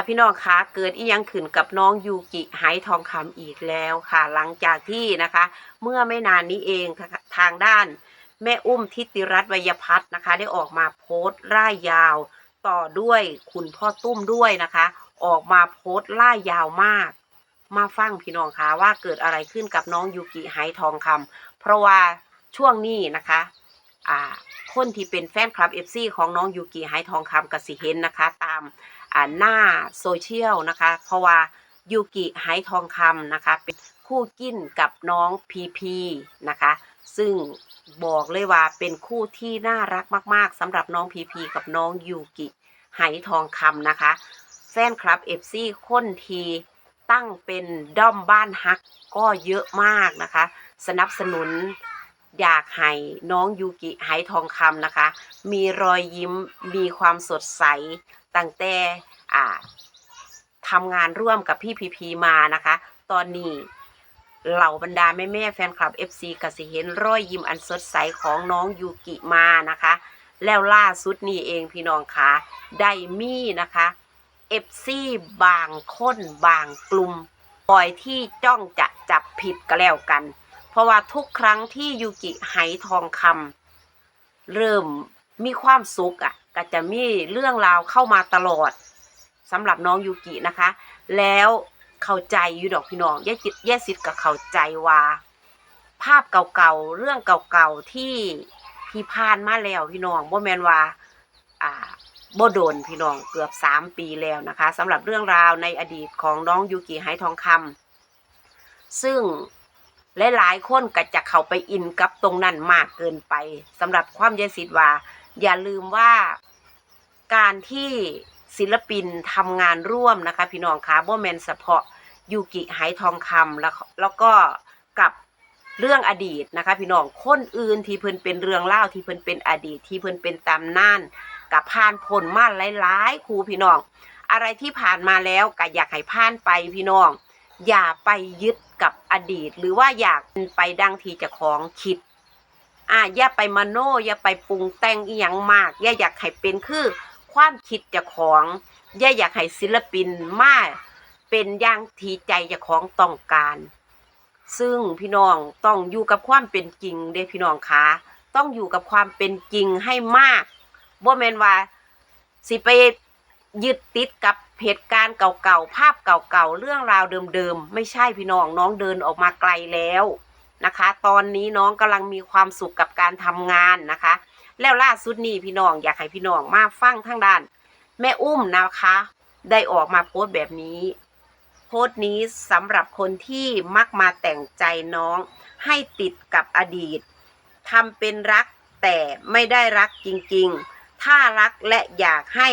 ค่ะพี่น้องคะเกิดอียังขึ้นกับน้องยูกิไหทองคำอีกแล้วค่ะ หลังจากที่นะคะ เมื่อไม่นานนี้เองทางด้าน แม่อุ้มทิติรัตน์วยพัฒน์นะคะ ได้ออกมาโพสต์ร่ายยาว ต่อด้วยคุณพ่อตุ้มด้วยนะคะ ออกมาโพสต์ร่ายยาวมาก มาฟังพี่น้องคะว่าเกิดอะไรขึ้นกับน้องยูกิไหทองคำเพราะว่าช่วงนี้นะคะอ่าคนที่เป็นแฟนคลับ FC ของน้องยูกิไหทองคำกสิเห็นนะคะ ตาม หน้าโซเชียลนะคะ เพราะว่ายูกิไหทองคำนะคะ เป็นคู่จิ้นกับน้องพีพีนะคะ ซึ่งบอกเลยว่าเป็นคู่ที่น่ารักมาก ๆสำหรับน้องพีพีกับน้องยูกิไหทองคำนะคะ แฟนคลับ FC คนทีตั้งเป็นด้อมบ้านฮักก็เยอะมากนะคะ สนับสนุน อยากให้น้องยูกิไหทองคำนะคะ มีรอยยิ้มมีความสดใสตั้งแต่อ่าทำงานร่วมกับพี่พีพีมานะคะ ตอนนี้เหล่าบรรดาแม่แม่แฟนคลับ FC ก็สิเห็นรอยยิ้มอันสดใสของน้องยูกิมานะคะ แล้วล่าสุดนี้เองพี่น้องคะได้มีนะคะ FC บางคนบางกลุ่มปล่อยที่จ้องจะจับผิดก็แล้วกัน ราะว่าทุกครั้งที่ยูกิไหทองคำเริ่มมีความสุขอะ ก็จะมีเรื่องราวเข้ามาตลอดสำหรับน้องยูกินะคะ แล้วเข้าใจยูดอกพี่น้องแย่จิตแย่สิทธิ์ก็เข้าใจว่า ภาพเก่าๆเรื่องเก่าๆที่พี่พานมาแล้วพี่น้องบ่แมนว่าอ่าบ่โดนพี่น้องเกือบสามปีแล้วนะคะสำหรับเรื่องราวในอดีตของน้องยูกิไหทองคำซึ่ง หลายๆคนก็จะเข้าไปอินกับตรงนั้นมากเกินไปสำหรับความเยสิทธิ์ว่า อย่าลืมว่าการที่ศิลปินทำงานร่วมนะคะ พี่น้องคะบ่แมนเฉพาะยูกิไหทองคำแล้วแล้วก็กับเรื่องอดีตนะคะ พี่น้องคนอื่นที่เพิ่นเป็นเรื่องเล่าที่เพิ่นเป็นอดีตที่เพิ่นเป็นตำนานกับผ่านพ้นมาหลายๆครูพี่น้อง อะไรที่ผ่านมาแล้วก็อยากให้ผ่านไปพี่น้อง อย่าไปยึด กับอดีต หรือว่าอยากไปดังทีจะของคิดอ่าอย่าไปมโนอย่าไปปรุงแต่งอีหยังมากอย่าอยากให้เป็นคือ ความคิดจะของอย่าอยากให้ศิลปินมาเป็นอย่างทีใจจะของต้องการ ซึ่งพี่น้องต้องอยู่กับความเป็นจริงเด้พี่น้องคะต้องอยู่กับความเป็นจริงให้มากบ่แมนว่าสิไปยึดติดกับ เหตุการณ์เก่าๆ ภาพเก่าๆ เรื่องราวเดิมๆ ไม่ใช่พี่น้องน้องเดินออกมาไกลแล้วนะคะ ตอนนี้น้องกำลังมีความสุขกับการทำงานนะคะ แล้วล่าสุดนี้พี่น้องอยากให้พี่น้องมาฟังทางด้าน แม่อุ้มนะคะ ได้ออกมาโพสต์แบบนี้ โพสต์นี้สำหรับคนที่มักมาแต่งใจน้องให้ติดกับอดีตทำเป็นรักแต่ไม่ได้รักจริงๆ ถ้ารักและอยากให้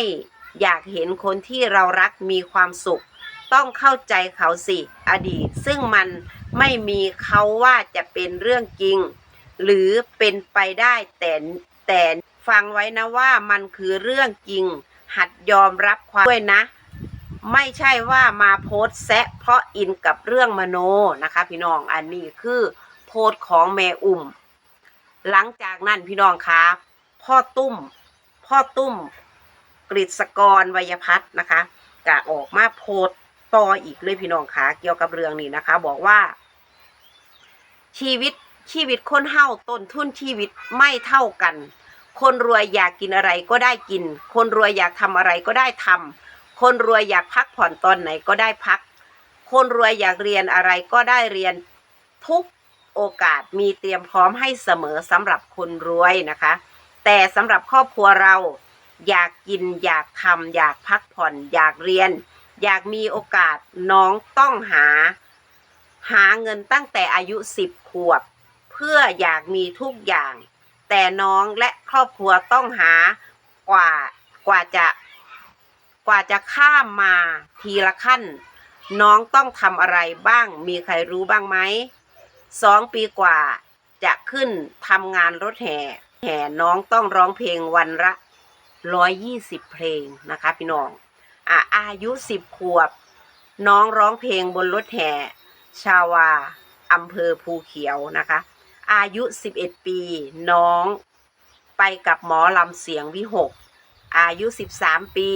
อยากเห็นคนที่เรารักมีความสุข ต้องเข้าใจเขาสิอดีต ซึ่งมันไม่มีเขาว่าจะเป็นเรื่องจริง หรือเป็นไปได้แต่แต่ฟังไว้นะว่ามันคือเรื่องจริง หัดยอมรับความด้วยนะ ไม่ใช่ว่ามาโพสต์แซะเพราะอินกับเรื่องมโนนะคะ พี่น้องอันนี้คือโพสต์ของแม่อุ่ม หลังจากนั้นพี่น้องคะพ่อตุ้ม พ่อตุ้ม กฤษกรวยพัฒน์นะคะก็ออกมาโพสต่ออีกเลยพี่น้องคะเกี่ยวกับเรื่องนี้นะคะ บอกว่า ชีวิตชีวิตคนเฮาต้นทุนชีวิตไม่เท่ากัน คนรวยอยากกินอะไรก็ได้กิน คนรวยอยากทำอะไรก็ได้ทำคนรวยอยากพักผ่อนตอนไหนก็ได้พัก คนรวยอยากเรียนอะไรก็ได้เรียนทุกโอกาสมีเตรียมพร้อมให้เสมอสำหรับคนรวยนะคะ แต่สำหรับครอบครัวเรา อยากกิน อยากทำอยากพักผ่อน อยากเรียน อยากมีโอกาสน้องต้องหา หาเงินตั้งแต่อายุสิบขวบ เพื่ออยากมีทุกอย่าง แต่น้องและครอบครัวต้องหากว่ากว่าจะกว่าจะข้ามมาทีละขั้น น้องต้องทำอะไรบ้าง มีใครรู้บ้างไหมสองปีกว่าจะขึ้นทำงานรถแห่ แห่น้องต้องร้องเพลงวันละ ร้อยยี่สิบเพลงนะคะพี่น้องอะอายุสิบขวบ น้องร้องเพลงบนรถแห่ ชาวาอำเภอภูเขียวนะคะ อายุ 11 ปี น้องไปกับหมอลำเสียงวิหก อายุ 13 ปี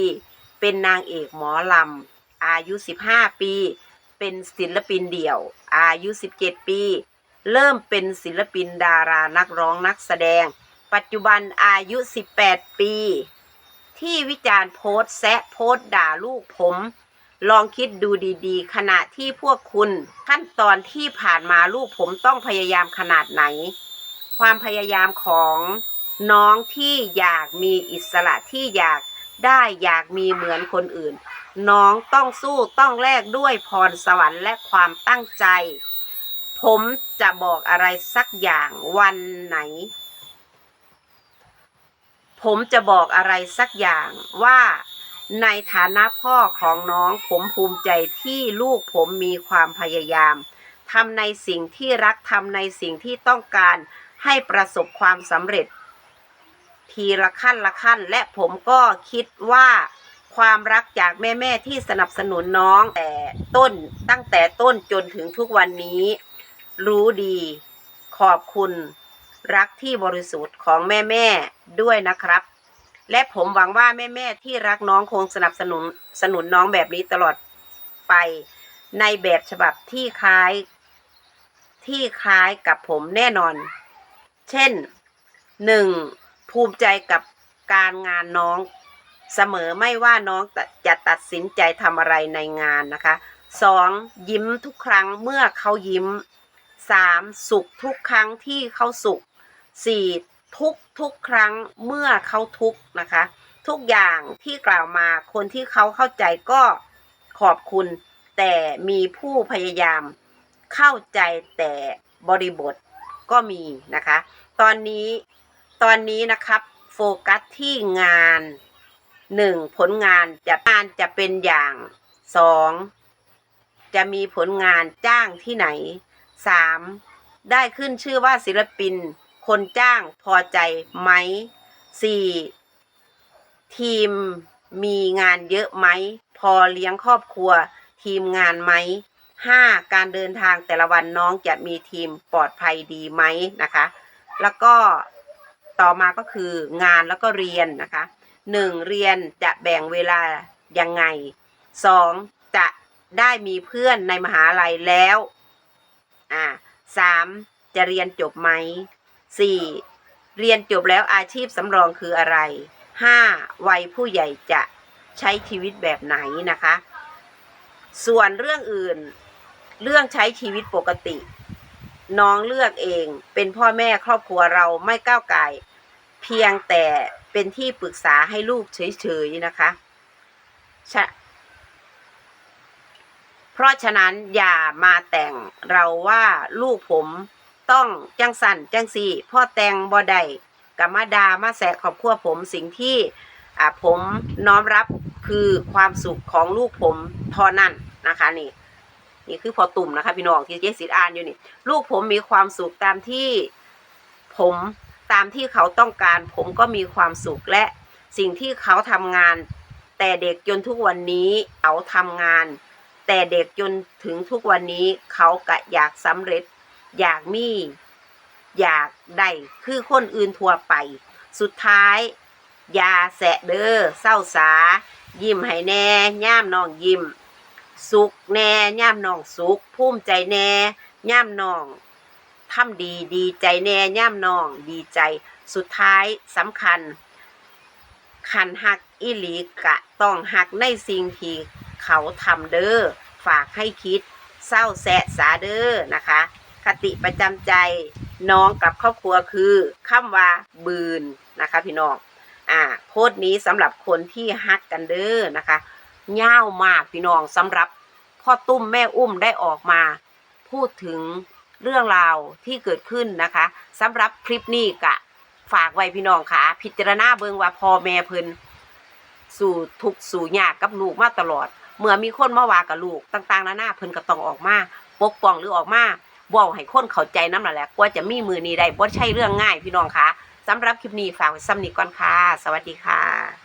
เป็นนางเอกหมอลำ อายุ 15 ปี เป็นศิลปินเดี่ยว อายุ 17 ปี เริ่มเป็นศิลปินดารานักร้องนักแสดง ปัจจุบันอายุ 18 ปี ที่วิจารณ์โพสต์แซะโพสต์ด่าลูกผม ลองคิดดูดีๆ ขณะที่พวกคุณขั้นตอนที่ผ่านมาลูกผมต้องพยายามขนาดไหน ความพยายามของน้องที่อยากมีอิสระที่อยากได้อยากมีเหมือนคนอื่น น้องต้องสู้ต้องแลกด้วยพรสวรรค์และความตั้งใจ ผมจะบอกอะไรสักอย่างวันไหน ผมจะบอกอะไรสักอย่างว่าในฐานะพ่อของน้องผมภูมิใจที่ลูกผมมีความพยายามทำในสิ่งที่รักทำในสิ่งที่ต้องการให้ประสบความสำเร็จ ทีละขั้นละขั้น และผมก็คิดว่าความรักจากแม่ ๆ ที่สนับสนุนน้องแต่ต้นตั้งแต่ต้นจนถึงทุกวันนี้ รู้ดี ขอบคุณ รักที่บริสุทธิ์ของแม่ๆด้วยนะครับ และผมหวังว่าแม่ๆที่รักน้องคงสนับสนุนสนุนน้องแบบนี้ตลอดไปในแบบฉบับที่คล้าย ที่คล้ายกับผมแน่นอน เช่นหนึ่งภูมิใจกับการงานน้องเสมอไม่ว่าน้องจะตัดสินใจทำอะไรในงานนะคะสองยิ้มทุกครั้งเมื่อเขายิ้มสามสุขทุกครั้งที่เขาสุข สี่ทุกทุกครั้งเมื่อเขาทุกนะคะ ทุกอย่างที่กล่าวมาคนที่เขาเข้าใจก็ขอบคุณ แต่มีผู้พยายามเข้าใจแต่บริบทก็มีนะคะ ตอนนี้ตอนนี้นะครับโฟกัสที่งานหนึ่งผลงานจะงานจะเป็นอย่างสองจะมีผลงานจ้างที่ไหนสามได้ขึ้นชื่อว่าศิลปิน คนจ้างพอใจไหมสี่ทีมมีงานเยอะไหม พอเลี้ยงครอบครัว ทีมงานไหมห้าการเดินทางแต่ละวันน้องจะมีทีมปลอดภัยดีไหมนะคะ แล้วก็ต่อมาก็คืองานแล้วก็เรียนนะคะหนึ่งเรียนจะแบ่งเวลายังไงสองจะได้มีเพื่อนในมหาลัยแล้ว อ่าสามจะเรียนจบไหม สี่เรียนจบแล้วอาชีพสำรองคืออะไรห้าวัยผู้ใหญ่จะใช้ชีวิตแบบไหนนะคะ ส่วนเรื่องอื่น เรื่องใช้ชีวิตปกติ น้องเลือกเองเป็นพ่อแม่ครอบครัวเราไม่ก้าวไก่เพียงแต่เป็นที่ปรึกษาให้ลูกเฉยๆนะคะฉะเพราะฉะนั้นอย่ามาแต่งเราว่าลูกผม ต้องจังสันจังสีพ่อแตงบ่ไดกับมาดามาแสะขอบครัวผมสิ่งที่อ่าผมน้อมรับคือความสุขของลูกผมท่านั้นนะคะนี่นี่คือพอตุ่มนะคะพี่น้องที่เจสิตอ่านอยู่นี่ ลูกผมมีความสุขตามที่ผมตามที่เขาต้องการ ผมก็มีความสุขและสิ่งที่เขาทำงาน แต่เด็กจนทุกวันนี้เขาทำงาน แต่เด็กจนถึงทุกวันนี้เขากะอยากสำเร็จ อยากมี อยากได้คือคนอื่นทั่วไป สุดท้ายยาแสะเด้อเศร้าสา ยิ้มให้แน่ย่ามน้องยิ้ม สุขแน่ย่ามน้องสุขภูมิใจแน่ย่ามน้องทำดีดีใจแน่ย่ามน้องดีใจ สุดท้ายสำคัญ คันหักอิลีกะต้องหักในสิ่งที่เขาทำเด้อฝากให้คิดเศร้าแสะสาเด้อนะคะ คติประจำใจน้องกับครอบครัวคือคำว่าบืนนะคะ พี่น้องอ่าโพสต์นี้สำหรับคนที่ฮักกันเด้อนะคะยาวมากพี่น้องสำหรับพ่อตุ้มแม่อุ้มได้ออกมา พูดถึงเรื่องราวที่เกิดขึ้นนะคะสำหรับคลิปนี้กะ ฝากไว้พี่น้องค่ะ พิจารณาเบิงว่าพ่อแม่เพิ่นสู่ทุกสู่ยากกับลูกมาตลอด เมื่อมีคนมาว่ากับลูกต่างๆนานาเพิ่นก็ต้องออกมา ปกป้องหรือออกมา เว้าให้คนเข้าใจน้ำนั่นแหละกว่าจะมีมือนี้ได้บ่ใช่เรื่องง่ายพี่น้องคะสำหรับคลิปนี้ฝากไว้ซ้ำนี้ก่อนค่ะ สวัสดีค่ะ